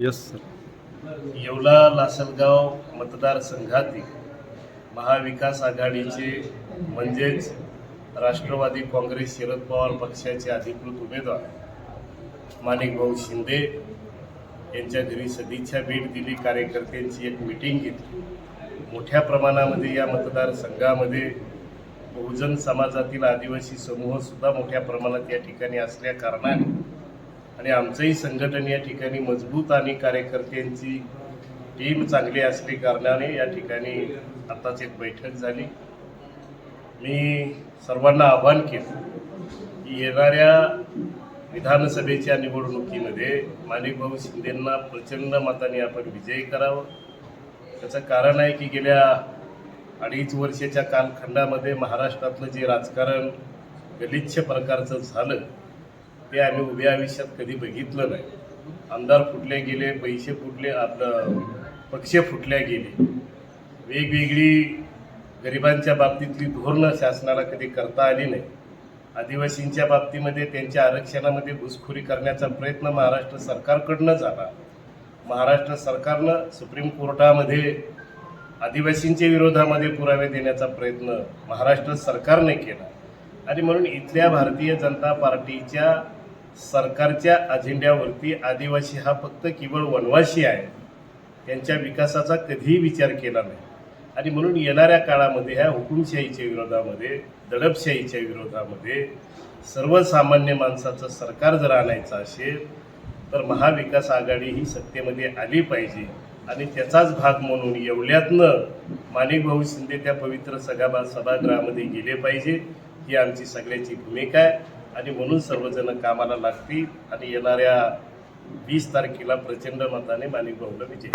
Yes sir Yeola Lasalgaon मतदारसंघातील महाविकास आघाडीचे म्हणजेच राष्ट्रवादी काँग्रेस शरद पवार पक्षाचे अधिकृत उमेदवार माणिकभाऊ शिंदे यांच्या घरी सदिच्छा भेट दिली. कार्यकर्त्यांची एक मिटिंग घेतली. मोठ्या प्रमाणामध्ये या मतदारसंघामध्ये बहुजन समाजातील आदिवासी समूहसुद्धा मोठ्या प्रमाणात या ठिकाणी असल्या कारणाने आणि आमचंही संघटन या ठिकाणी मजबूत आणि कार्यकर्त्यांची टीम चांगली असली कारणाने या ठिकाणी आताच एक बैठक झाली. मी सर्वांना आवाहन केलं की येणाऱ्या विधानसभेच्या निवडणुकीमध्ये माणिकभाऊ शिंदेंना प्रचंड मताने आपण विजयी करावं. त्याचं कारण आहे की गेल्या अडीच वर्षाच्या कालखंडामध्ये महाराष्ट्रातलं जे राजकारण गलिच्छ प्रकारचं झालं ते आम्ही उभ्या आयुष्यात कधी बघितलं नाही. आमदार फुटले गेले पैसे फुटले आपलं पक्ष फुटल्या गेले. वेगवेगळी गरिबांच्या बाबतीतली धोरणं शासनाला कधी करता आली नाही. आदिवासींच्या बाबतीमध्ये त्यांच्या आरक्षणामध्ये घुसखोरी करण्याचा प्रयत्न महाराष्ट्र सरकारकडनं झाला. महाराष्ट्र सरकारनं सुप्रीम कोर्टामध्ये आदिवासींच्या विरोधामध्ये पुरावे देण्याचा प्रयत्न महाराष्ट्र सरकारने केला. आणि म्हणून इथल्या भारतीय जनता पार्टीच्या सरकारच्या अजेंड्यावरती आदिवासी हा फक्त केवळ वनवासी आहे. त्यांच्या विकासाचा कधीही विचार केला नाही. आणि म्हणून येणाऱ्या काळामध्ये ह्या हुकुमशाहीच्या विरोधामध्ये दडपशाहीच्या विरोधामध्ये सर्वसामान्य माणसाचं सरकार जर आणायचं असेल तर महाविकास आघाडी ही सत्तेमध्ये आली पाहिजे. आणि त्याचाच भाग म्हणून येवल्यातनं माणिकभाऊ शिंदे त्या पवित्र सभाबा सभागृहामध्ये गेले पाहिजे. ही आमची सगळ्याची भूमिका आहे. आणि म्हणून सर्वजण कामाला लागतील आणि येणाऱ्या वीस तारखेला प्रचंड मताने माणिकभाऊला विजय.